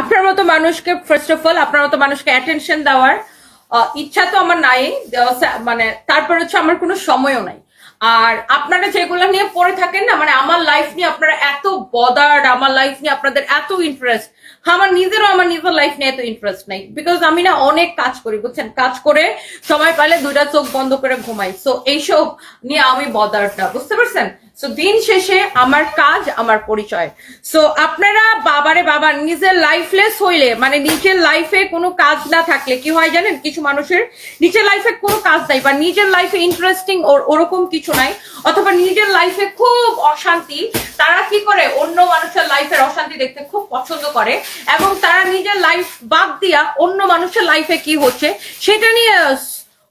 আপনার মতো মানুষকে ফার্স্ট অফ অল আপনার মতো মানুষকে অ্যাটেনশন দেওয়ার ইচ্ছা তো আমার নাই। মানে তারপর হচ্ছে আমার কোনো সময়ও নাই। আর আপনারা যেগুলো নিয়ে পড়ে থাকেন না মানে আমার লাইফ নিয়ে আপনারা এত বদার আমার লাইফ নিয়ে আপনাদের এত ইন্টারেস্ট আমার নিজেরও আমার নিজের লাইফ নিয়ে এত ইন্টারেস্ট নাই। বিকজ আমি না অনেক কাজ করি, বুঝছেন? কাজ করে সময় পাইলে দুইটা চোখ বন্ধ করে ঘুমাই। সো এইসব নিয়ে আমি বদারটা বুঝতে পারছেন? সো দিন শেষে আমার কাজ, আমার পরিচয়। সো আপনারা বাবারে বাবা, নিজের লাইফলেস হইলে মানে নিজের লাইফে কোনো কাজ না থাকলে কি হয় জানেন? কিছু মানুষের নিজের লাইফে কোনো কাজ নাই বা নিজের লাইফে ইন্টারেস্টিং ওরকম কিছু নাই। অথবা নিজের লাইফে খুব অশান্তি, তারা কি করে? অন্য মানুষের লাইফের অশান্তি দেখতে খুব পছন্দ করে এবং তারা নিজের লাইফ বাদ দিয়া অন্য মানুষের লাইফে কি হচ্ছে? সেটা নিয়ে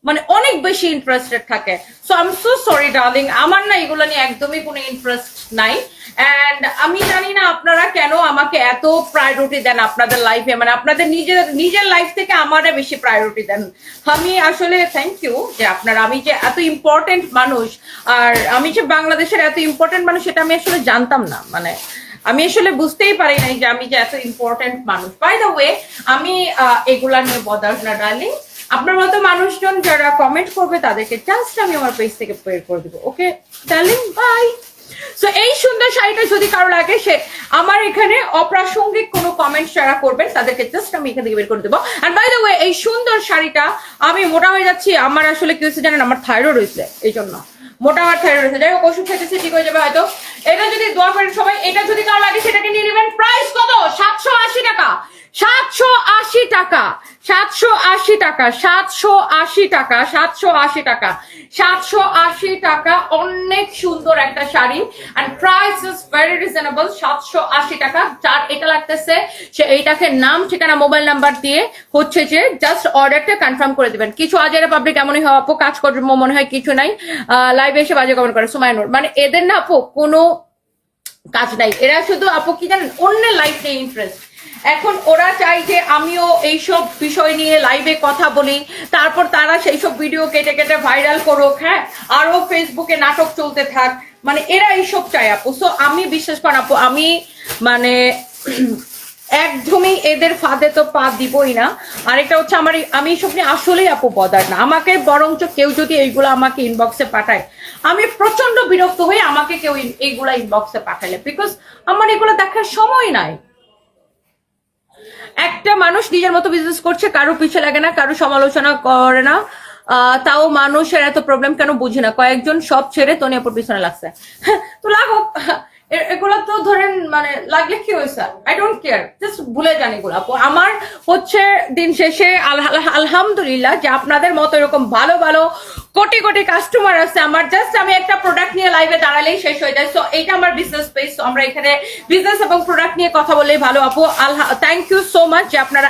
মানে অনেক বেশি ইন্টারেস্টেড থাকে। So I am so sorry darling আমার না এগুলো নিয়ে একদমই কোনো ইন্টারেস্ট নাই। অ্যান্ড আমি জানি না আপনারা কেন আমাকে এত প্রায়োরিটি দেন আপনাদের লাইফে মানে আপনাদের নিজের নিজের লাইফ থেকে আমারে বেশি প্রায়োরিটি দেন। আমি আসলে থ্যাংক ইউ যে আপনারা, আমি যে এত ইম্পর্টেন্ট মানুষ, আর আমি যে বাংলাদেশের এত ইম্পর্টেন্ট মানুষ, সেটা আমি আসলে জানতাম না। মানে আমি আসলে বুঝতেই পারি নাই যে আমি যে এত ইম্পর্টেন্ট মানুষ। বাই দ্য ওয়ে আমি এগুলা নিয়ে বদার না ডার্লিং আপনার মতো মানুষজন যারা কমেন্ট করবে, তাদেরকে জাস্ট আমি আমার পেজ থেকে বের করে দেবো। ওকে ডার্লিং বাই শাড়িটা যদি কারও লাগে, সে আমার এখানে অপ্রাসঙ্গিক কোনো কমেন্ট যারা করবেন, তাদেরকে জাস্ট আমি এখান থেকে বের করে দেবো। আর বাই দ্য ওয়ে এই সুন্দর শাড়িটা আমি মোটা হয়ে যাচ্ছি, আমার আসলে কি হয়েছে জানেন, আমার থাইরয়েড হয়েছে এই জন্য মোটা আমার থাইরয়েড হয়েছে। যাই হোক, ওষুধ খেতেছি ঠিক হয়ে যাবে হয়তো। এটা যদি দোয়া করেন সবাই, এটা যদি কারও লাগে, সেটাকে নিয়ে নেবেন প্রাইস কত সাতশো আশি টাকা সাতশো আশি টাকা সাতশো আশি টাকা, সাতশো আশি টাকা, সাতশো আশি টাকা, সাতশো আশি টাকা অনেক সুন্দর একটা sari. And price is very reasonable সাতশো আশি টাকা। যার এটা লাগতেছে, সে এইটাকে নাম, ঠিকানা মোবাইল নাম্বার দিয়ে হচ্ছে যে জাস্ট অর্ডারটা কনফার্ম করে দিবেন। কিছু আজের পাবলিক এমনই হয়, আপু, কাজ করবে মনে হয় কিছু নাই। লাইভে এসে বাজে কমেন্ট করে সুমায়নুর মানে এদের না, আপু, কোনো কাজ নাই। এরা শুধু আপু, কি জানেন, অন্যের লাইফ নিয়ে ইন্টারেস্ট এখন ওরা চাই যে আমিও এইসব বিষয় নিয়ে লাইভে কথা বলি। তারপর তারা সেই সব ভিডিও কেটে কেটে ভাইরাল করুক হ্যাঁ? আরও ফেসবুকে নাটক চলতে থাক। মানে এরা এইসব চায় আপু। সো আমি বিশ্বাস করেন আপু, আমি মানে একদমই এদের ফাঁদে তো পা দিবই না। আরেকটা হচ্ছে আমার আমি এইসব নিয়ে আসলেই আপু বদার না। আমাকে বরঞ্চ কেউ যদি এইগুলো আমাকে ইনবক্সে পাঠায়, আমি প্রচণ্ড বিরক্ত হয়ে আমাকে কেউ এইগুলা ইনবক্সে পাঠালে। বিকজ আমার এগুলো দেখার সময় নাই। একটা মানুষ নিজের মতো বিজনেস করছে, কারও পিছে লাগে না, কারও সমালোচনা করে না। তাও মানুষের এত প্রবলেম কেন বুঝে না? কয়েকজন সব ছেড়ে তনিয়াপুর পিছনে লাগছে। তো লাগুক এগুলো তো ধরেন মানে লাগলে কি হয়েছে? আই ডোন্ট কেয়ার জাস্ট ভুলে যান এগুলো আমার হচ্ছে দিন শেষে আল- আল- আলহামদুলিল্লাহ যে আপনাদের মতো এরকম ভালো ভালো, কোটি কোটি কাস্টমার আছে। আমার জাস্ট আমি একটা প্রোডাক্ট নিয়ে লাইভে দাঁড়ালেই শেষ হয়ে যায়। সো এইটা আমার বিজনেস পেজ আমরা এখানে বিজনেস এবং প্রোডাক্ট নিয়ে কথা বললেই ভালো আপু। Allah thank you so much যে আপনারা